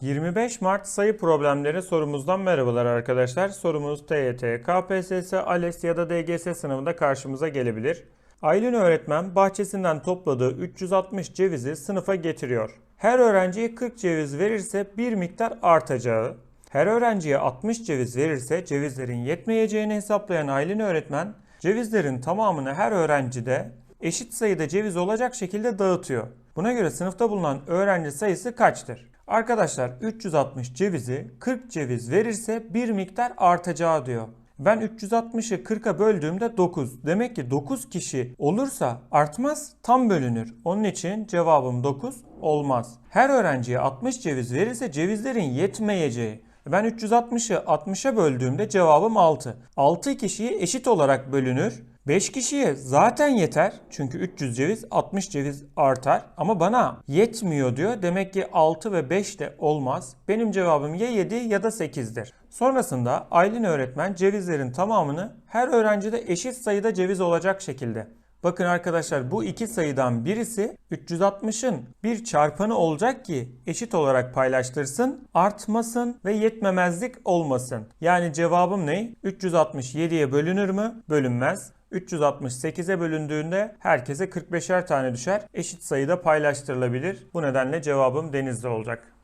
25 Mart sayı problemleri sorumuzdan merhabalar arkadaşlar. Sorumuz TYT, KPSS, ALES ya da DGS sınavında karşımıza gelebilir. Aylin öğretmen bahçesinden topladığı 360 cevizi sınıfa getiriyor. Her öğrenciye 40 ceviz verirse bir miktar artacağı, her öğrenciye 60 ceviz verirse cevizlerin yetmeyeceğini hesaplayan Aylin öğretmen cevizlerin tamamını her öğrencide eşit sayıda ceviz olacak şekilde dağıtıyor. Buna göre sınıfta bulunan öğrenci sayısı kaçtır? Arkadaşlar 360 cevizi 40 ceviz verirse bir miktar artacağı diyor. Ben 360'ı 40'a böldüğümde 9. Demek ki 9 kişi olursa artmaz tam bölünür. Onun için cevabım 9 olmaz. Her öğrenciye 60 ceviz verirse cevizlerin yetmeyeceği. Ben 360'ı 60'a böldüğümde cevabım 6. 6 kişiye eşit olarak bölünür. 5 kişiye zaten yeter. Çünkü 300 ceviz 60 ceviz artar. Ama bana yetmiyor diyor. Demek ki 6 ve 5 de olmaz. Benim cevabım ya 7 ya da 8'dir. Sonrasında Aylin öğretmen cevizlerin tamamını her öğrencide eşit sayıda ceviz olacak şekilde. Bakın arkadaşlar bu iki sayıdan birisi 360'ın bir çarpanı olacak ki eşit olarak paylaştırsın, artmasın ve yetmemezlik olmasın. Yani cevabım ne? 360 7'ye bölünür mü? Bölünmez. 368'e bölündüğünde herkese 45'er tane düşer. Eşit sayıda paylaştırılabilir. Bu nedenle cevabım denizde olacak.